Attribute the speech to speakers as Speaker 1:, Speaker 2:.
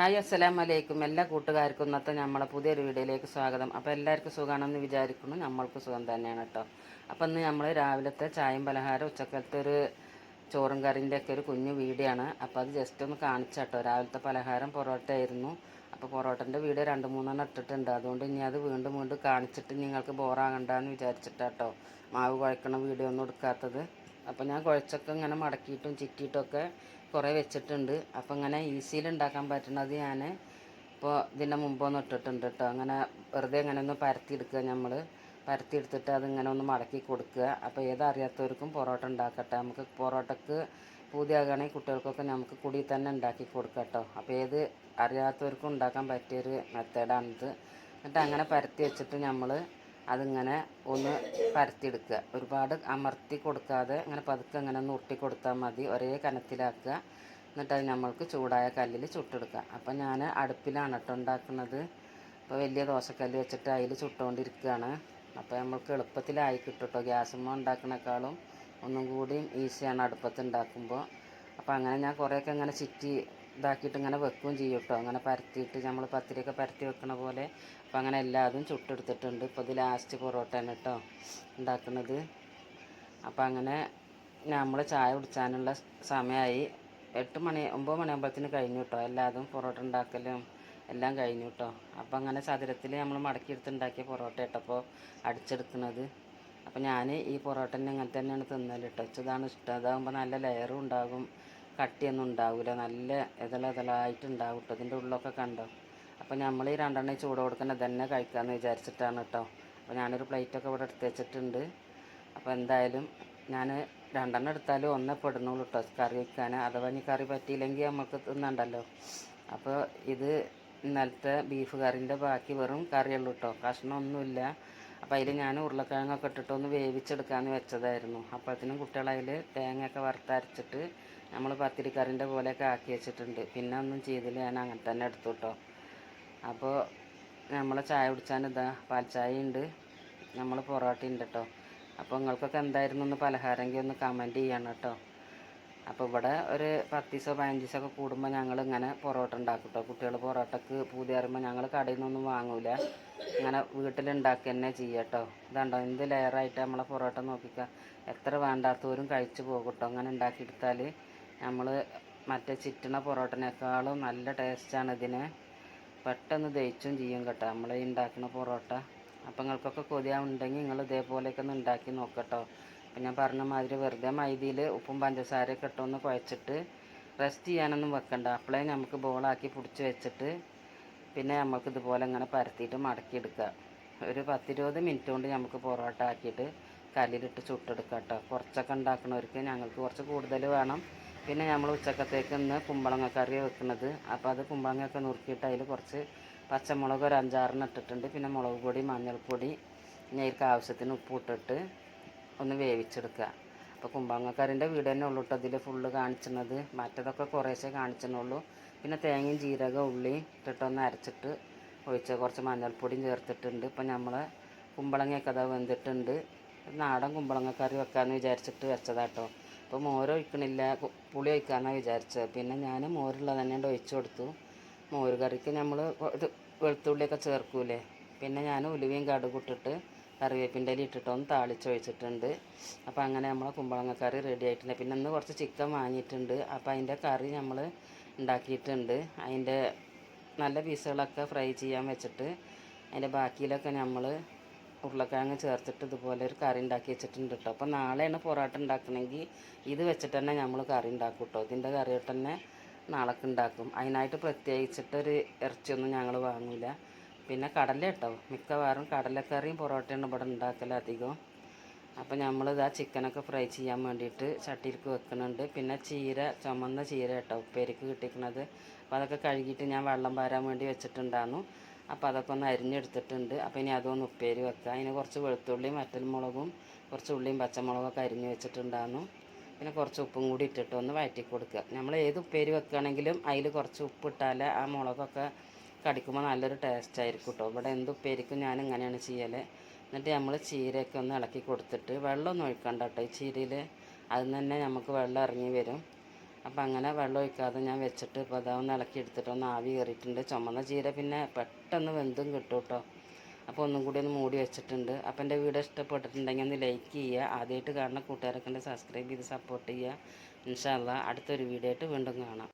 Speaker 1: Hi അസ്സലാം വലൈക്കും എല്ലാ കൂട്ടുകാർക്കും ഇന്നത്തെ നമ്മളെ പുതിയൊരു വീഡിയോയിലേക്ക് സ്വാഗതം. അപ്പോൾ എല്ലാവർക്കും സുഖമാണെന്ന് വിചാരിക്കുന്നു. നമ്മൾക്ക് സുഖം തന്നെയാണ് കേട്ടോ. അപ്പോൾ ഇന്ന് നമ്മൾ രാവിലത്തെ ചായയും പലഹാരം ഉച്ചക്കത്തെ ഒരു ചോറും കറിന്റെ ഒക്കെ ഒരു കുഞ്ഞു വീഡിയോ ആണ്. അപ്പോൾ അത് ജസ്റ്റ് ഒന്ന് കാണിച്ചാട്ടോ രാവിലത്തെ പലഹാരം പൊറോട്ട ആയിരുന്നു. അപ്പോൾ പൊറോട്ടന്റെ വീഡിയോ രണ്ട് മൂന്നെണ്ണം ഇട്ടിട്ടുണ്ട്. അതുകൊണ്ട് ഇനി അത് വീണ്ടും വീണ്ടും കാണിച്ചിട്ട് നിങ്ങൾക്ക് ബോറാകണ്ടെന്ന് വിചാരിച്ചിട്ടാട്ടോ മാവ് കുഴക്കണ വീഡിയോ ഒന്നും എടുക്കാത്തത്. അപ്പോൾ ഞാൻ കുഴച്ചൊക്കെ ഇങ്ങനെ മടക്കിയിട്ടും ചിറ്റിയിട്ടൊക്കെ കുറേ വെച്ചിട്ടുണ്ട്. അപ്പോൾ ഇങ്ങനെ ഈസിയിൽ ഉണ്ടാക്കാൻ പറ്റുന്നത് ഞാൻ ഇപ്പോൾ ഇതിന്റെ മുമ്പൊന്ന് ഇട്ടിട്ടുണ്ട് കേട്ടോ അങ്ങനെ വെറുതെ ഇങ്ങനെ ഒന്ന് പരത്തിയെടുക്കുക നമ്മൾ പരത്തിയെടുത്തിട്ട് അതിങ്ങനെ ഒന്ന് മടക്കി കൊടുക്കുക. അപ്പോൾ ഏതറിയാത്തവർക്കും പൊറോട്ട ഉണ്ടാക്കട്ടെ. നമുക്ക് പൊറോട്ടക്ക് പൂതിയാകുകയാണെങ്കിൽ കുട്ടികൾക്കൊക്കെ നമുക്ക് കുടി തന്നെ ഉണ്ടാക്കി കൊടുക്കാം കേട്ടോ അപ്പോൾ ഏത് അറിയാത്തവർക്കും ഉണ്ടാക്കാൻ പറ്റിയൊരു മെത്തേഡാണിത് എന്നിട്ട് അങ്ങനെ പരത്തി വെച്ചിട്ട് നമ്മൾ അതിങ്ങനെ ഒന്ന് പരത്തിയെടുക്കുക. ഒരുപാട് അമർത്തി കൊടുക്കാതെ അങ്ങനെ പതുക്കെ അങ്ങനെ ഒന്ന് ഉരുട്ടി കൊടുത്താൽ മതി. ഒരേ കനത്തിലാക്കുക. എന്നിട്ട് അത് നമ്മൾക്ക് ചൂടായ കല്ലിൽ ചുട്ടെടുക്കുക. അപ്പം ഞാൻ അടുപ്പിലാണ് കേട്ടോ ഉണ്ടാക്കുന്നത്. ഇപ്പോൾ വലിയ ദോശക്കല്ല് വെച്ചിട്ട് അതിൽ ചുട്ടുകൊണ്ടിരിക്കുകയാണ്. അപ്പോൾ നമ്മൾക്ക് എളുപ്പത്തിലായി കിട്ടും കേട്ടോ. ഗ്യാസുമ്മ ഉണ്ടാക്കണേക്കാളും ഒന്നും കൂടിയും ഈസിയാണ് അടുപ്പത്ത് ഉണ്ടാക്കുമ്പോൾ. അപ്പോൾ അങ്ങനെ ഞാൻ കുറേയൊക്കെ അങ്ങനെ ചിറ്റി ഇതാക്കിയിട്ട് ഇങ്ങനെ വെക്കുകയും ചെയ്യും കേട്ടോ. അങ്ങനെ പരത്തിയിട്ട് നമ്മൾ പത്തിരിയൊക്കെ പരത്തി വെക്കണ പോലെ. അപ്പോൾ അങ്ങനെ എല്ലാതും ചുട്ടെടുത്തിട്ടുണ്ട്. ഇപ്പോൾ ഇത് ലാസ്റ്റ് പൊറോട്ടയാണ് കേട്ടോ ഉണ്ടാക്കുന്നത് അപ്പോൾ അങ്ങനെ നമ്മൾ ചായ കുടിച്ചാനുള്ള സമയമായി എട്ട് മണി ഒമ്പത് മണിയാകുമ്പോഴത്തേന് കഴിഞ്ഞു കേട്ടോ. എല്ലാതും പൊറോട്ട ഉണ്ടാക്കലും എല്ലാം കഴിഞ്ഞു കേട്ടോ. അപ്പോൾ അങ്ങനെ ചതുരത്തിൽ നമ്മൾ മടക്കിയെടുത്ത് ഉണ്ടാക്കിയ പൊറോട്ട ഇട്ടപ്പോൾ അടിച്ചെടുക്കുന്നത് അപ്പോൾ ഞാൻ ഈ പൊറോട്ടനെ ഇങ്ങനെ തന്നെയാണ് തിന്നൽ കേട്ടോ. ഇതാണ് ഇഷ്ടം. അതാകുമ്പോൾ നല്ല ലെയറും ഉണ്ടാകും കട്ടിയൊന്നും ഉണ്ടാവില്ല നല്ല ഇതള ഇതളായിട്ടുണ്ടാവും കേട്ടോ ഉള്ളൊക്കെ കണ്ടോ? അപ്പോൾ നമ്മൾ ഈ രണ്ടെണ്ണം ചൂട് കൊടുക്കുന്ന തന്നെ കഴിക്കാമെന്ന് വിചാരിച്ചിട്ടാണ് കേട്ടോ അപ്പോൾ ഞാനൊരു പ്ലേറ്റൊക്കെ ഇവിടെ എടുത്ത് വെച്ചിട്ടുണ്ട്. അപ്പോൾ എന്തായാലും ഞാൻ രണ്ടെണ്ണം എടുത്താലും ഒന്നേ പെടുന്നുള്ളൂ കേട്ടോ കറി വയ്ക്കാൻ അഥവാ ഇനി കറി പറ്റിയില്ലെങ്കിൽ നമുക്ക് തിന്നണ്ടല്ലോ. അപ്പോൾ ഇത് ഇന്നലത്തെ ബീഫ് കറിന്റെ ബാക്കി വെറും കറിയുള്ളൂ കേട്ടോ കഷ്ണമൊന്നുമില്ല. അപ്പോൾ അതിൽ ഞാൻ ഉരുളക്കിഴങ്ങൊക്കെ ഇട്ടിട്ട് ഒന്ന് വേവിച്ചെടുക്കാമെന്ന് വെച്ചതായിരുന്നു. അപ്പോഴത്തേനും കുട്ടികൾ അതിൽ തേങ്ങയൊക്കെ വറുത്തരച്ചിട്ട് നമ്മൾ പത്തിരിക്കറിന്റെ പോലെയൊക്കെ ആക്കി വെച്ചിട്ടുണ്ട്. പിന്നെ ഒന്നും ചെയ്തില്ല ഞാൻ അങ്ങനെ തന്നെ എടുത്തു കേട്ടോ അപ്പോൾ നമ്മൾ ചായ കുടിച്ചാൽ ഇതാ പാൽ ചായ ഉണ്ട് നമ്മൾ പൊറോട്ട ഉണ്ട് കേട്ടോ അപ്പോൾ നിങ്ങൾക്കൊക്കെ എന്തായിരുന്നു ഒന്ന് പലഹാരമെങ്കിൽ ഒന്ന് കമന്റ് ചെയ്യണം കേട്ടോ അപ്പോൾ ഇവിടെ ഒരു പത്ത് ദിവസമോ ഒക്കെ കൂടുമ്പോൾ ഞങ്ങൾ ഇങ്ങനെ പൊറോട്ട ഉണ്ടാക്കും കേട്ടോ കുട്ടികൾ പൊറോട്ടക്ക് പൂതി അറിയുമ്പോൾ ഞങ്ങൾ കടയിൽ നിന്നൊന്നും വാങ്ങൂല. ഇങ്ങനെ വീട്ടിലുണ്ടാക്കി തന്നെ ചെയ്യുക കേട്ടോ ഇതുണ്ടോ എന്ത് ലെയറായിട്ട് നമ്മളെ പൊറോട്ട നോക്കിക്കുക എത്ര വേണ്ടാത്തവരും കഴിച്ചു പോകും കേട്ടോ അങ്ങനെ ഉണ്ടാക്കിയെടുത്താൽ നമ്മൾ മറ്റേ ചിറ്റണ പൊറോട്ടനേക്കാളും നല്ല ടേസ്റ്റാണ് ഇതിന്. പെട്ടെന്ന് ദഹിച്ചും ചെയ്യും കേട്ടോ നമ്മൾ ഉണ്ടാക്കുന്ന പൊറോട്ട. അപ്പം നിങ്ങൾക്കൊക്കെ കൊതിയാവുണ്ടെങ്കിൽ നിങ്ങൾ ഇതേപോലെയൊക്കെ ഒന്ന് ഉണ്ടാക്കി നോക്കട്ടോ. അപ്പം ഞാൻ പറഞ്ഞ മാതിരി വെറുതെ മൈദയിൽ ഉപ്പും പഞ്ചസാരയൊക്കെ ഇട്ടൊന്ന് കുഴച്ചിട്ട് റെസ്റ്റ് ചെയ്യാനൊന്നും വെക്കണ്ട. അപ്പോഴേ നമുക്ക് ബോളാക്കി പിടിച്ച് വെച്ചിട്ട് പിന്നെ നമുക്ക് ഇതുപോലെ ഇങ്ങനെ പരത്തിയിട്ട് മടക്കിയെടുക്കുക. ഒരു പത്തിരുപത് മിനിറ്റ് കൊണ്ട് നമുക്ക് പൊറോട്ട ആക്കിയിട്ട് കല്ലിലിട്ട് ചുട്ടെടുക്കുക കേട്ടോ കുറച്ചൊക്കെ ഉണ്ടാക്കണവർക്ക് ഞങ്ങൾക്ക് കുറച്ച് കൂടുതൽ വേണം. പിന്നെ നമ്മൾ ഉച്ചക്കത്തേക്ക് ഇന്ന് കുമ്പളങ്ങ കറി വെക്കുന്നത്. അപ്പോൾ അത് കുമ്പളങ്ങയൊക്കെ നുറുക്കിയിട്ട് അതിൽ കുറച്ച് പച്ചമുളക് ഒരു അഞ്ചാറിന് ഇട്ടിട്ടുണ്ട്. പിന്നെ മുളക് പൊടി മഞ്ഞൾപ്പൊടി ഇനി അതിൽക്ക് ആവശ്യത്തിന് ഉപ്പ് ഇട്ടിട്ട് ഒന്ന് വേവിച്ചെടുക്കുക. അപ്പോൾ കുമ്പളങ്ങക്കറിന്റെ വീട് തന്നെ ഉള്ളൂ കേട്ടോ ഇതിൽ ഫുള്ള് കാണിച്ചിരുന്നത്. മറ്റതൊക്കെ കുറേശ്ശെ കാണിച്ചെന്നുള്ളൂ പിന്നെ തേങ്ങയും ജീരകം ഉള്ളി ഇട്ടിട്ടൊന്ന് അരച്ചിട്ട് ഒഴിച്ച കുറച്ച് മഞ്ഞൾപ്പൊടിയും ചേർത്തിട്ടുണ്ട്. ഇപ്പം നമ്മൾ കുമ്പളങ്ങയൊക്കെ അതാ വെന്തിട്ടുണ്ട്. നാടൻ കുമ്പളങ്ങക്കറി വെക്കാമെന്ന് വിചാരിച്ചിട്ട് വെച്ചതാട്ടോ അപ്പോൾ മോര് ഒഴിക്കണില്ല. പുളി ഒഴിക്കാമെന്നാണ് വിചാരിച്ചത്. പിന്നെ ഞാൻ മോരുള്ളത് തന്നെ ഒഴിച്ചു കൊടുത്തു. മോര് കറിക്ക് നമ്മൾ ഇത് വെളുത്തുള്ളിയൊക്കെ ചേർക്കൂലേ. പിന്നെ ഞാൻ ഉലുവയും കടുക് ഇട്ടിട്ട് കറിവേപ്പിന്റെ ഇല ഇട്ടിട്ട് ഒന്ന് താളിച്ചൊഴിച്ചിട്ടുണ്ട് അപ്പോൾ അങ്ങനെ നമ്മളെ കുമ്പളങ്ങ കറി റെഡി ആയിട്ടുണ്ട്. പിന്നെ ഇന്ന് കുറച്ച് ചിക്കൻ വാങ്ങിയിട്ടുണ്ട്. അപ്പോൾ അതിന്റെ കറി നമ്മൾ ഉണ്ടാക്കിയിട്ടുണ്ട്. അതിന്റെ നല്ല പീസുകളൊക്കെ ഫ്രൈ ചെയ്യാൻ വെച്ചിട്ട് അതിന്റെ ബാക്കിയിലൊക്കെ നമ്മൾ ഉരുളക്കിഴങ്ങ് ചേർത്തിട്ട് ഇതുപോലെ ഒരു കറി ഉണ്ടാക്കി വെച്ചിട്ടുണ്ട് കേട്ടോ. അപ്പോൾ നാളെയാണ് പൊറോട്ട ഉണ്ടാക്കണമെങ്കിൽ ഇത് വെച്ചിട്ട് തന്നെ നമ്മൾ കറി ഉണ്ടാക്കും കേട്ടോ. ഇതിന്റെ കറി ഇട്ട് തന്നെ നാളേക്ക് ഉണ്ടാക്കും. അതിനായിട്ട് പ്രത്യേകിച്ചിട്ടൊരു ഇറച്ചിയൊന്നും ഞങ്ങൾ വാങ്ങില്ല പിന്നെ കടല കേട്ടോ. മിക്കവാറും കടലക്കറിയും പൊറോട്ടയാണ് ഇവിടെ ഉണ്ടാക്കൽ അധികം. അപ്പോൾ നമ്മളിത് ആ ചിക്കനൊക്കെ ഫ്രൈ ചെയ്യാൻ വേണ്ടിയിട്ട് ചട്ടിയിലേക്ക് വെക്കുന്നുണ്ട്. പിന്നെ ചീര ചുമന്ന ചീര കേട്ടോ ഉപ്പേരിക്ക് കിട്ടിക്കണത്. അപ്പോൾ അതൊക്കെ കഴുകിയിട്ട് ഞാൻ വെള്ളം പാരാൻ വേണ്ടി വെച്ചിട്ടുണ്ടായിരുന്നു അപ്പോൾ അതൊക്കെ ഒന്ന് അരിഞ്ഞെടുത്തിട്ടുണ്ട്. അപ്പോൾ ഇനി അതൊന്ന് ഉപ്പേരി വെക്കാം. അതിന് കുറച്ച് വെളുത്തുള്ളിയും വറ്റൽമുളകും കുറച്ച് ഉള്ളിയും പച്ചമുളകൊക്കെ അരിഞ്ഞ് വെച്ചിട്ടുണ്ടായിരുന്നു പിന്നെ കുറച്ച് ഉപ്പും കൂടി ഇട്ടിട്ട് ഒന്ന് വഴറ്റി കൊടുക്കുക നമ്മൾ ഏത് ഉപ്പേരി വെക്കുകയാണെങ്കിലും അതിൽ കുറച്ച് ഉപ്പിട്ടാൽ ആ മുളകൊക്കെ കടിക്കുമ്പോൾ നല്ലൊരു ടേസ്റ്റ് ആയിരിക്കും കേട്ടോ ഇവിടെ എന്ത് ഉപ്പേരിക്കും ഞാൻ എങ്ങനെയാണ് ചെയ്യൽ എന്നിട്ട് നമ്മൾ ചീരയൊക്കെ ഒന്ന് ഇളക്കി കൊടുത്തിട്ട് വെള്ളമൊന്നും ഒഴിക്കണ്ട കേട്ടോ ഈ ചീരയിൽ അതിൽ തന്നെ നമുക്ക് വെള്ളം ഇറങ്ങി വരും. അപ്പം അങ്ങനെ വെള്ളം ഒഴിക്കാതെ ഞാൻ വെച്ചിട്ട് ഇപ്പോൾ അതാ ഒന്ന് ഇളക്കി എടുത്തിട്ട് ഒന്ന് ആവി കയറിയിട്ടുണ്ട്. ചുമന്ന ചീര പിന്നെ പെട്ടെന്ന് വെന്തും കിട്ടും കേട്ടോ അപ്പോൾ ഒന്നും കൂടി ഒന്ന് മൂടി വെച്ചിട്ടുണ്ട്. അപ്പോൾ എന്റെ വീഡിയോ ഇഷ്ടപ്പെട്ടിട്ടുണ്ടെങ്കിൽ ഒന്ന് ലൈക്ക് ചെയ്യുക. ആദ്യമായിട്ട് കാണുന്ന കൂട്ടുകാരൊക്കെ സബ്സ്ക്രൈബ് ചെയ്ത് സപ്പോർട്ട് ചെയ്യുക. ഇൻഷാല്ല അടുത്തൊരു വീഡിയോ ആയിട്ട് വീണ്ടും കാണാം.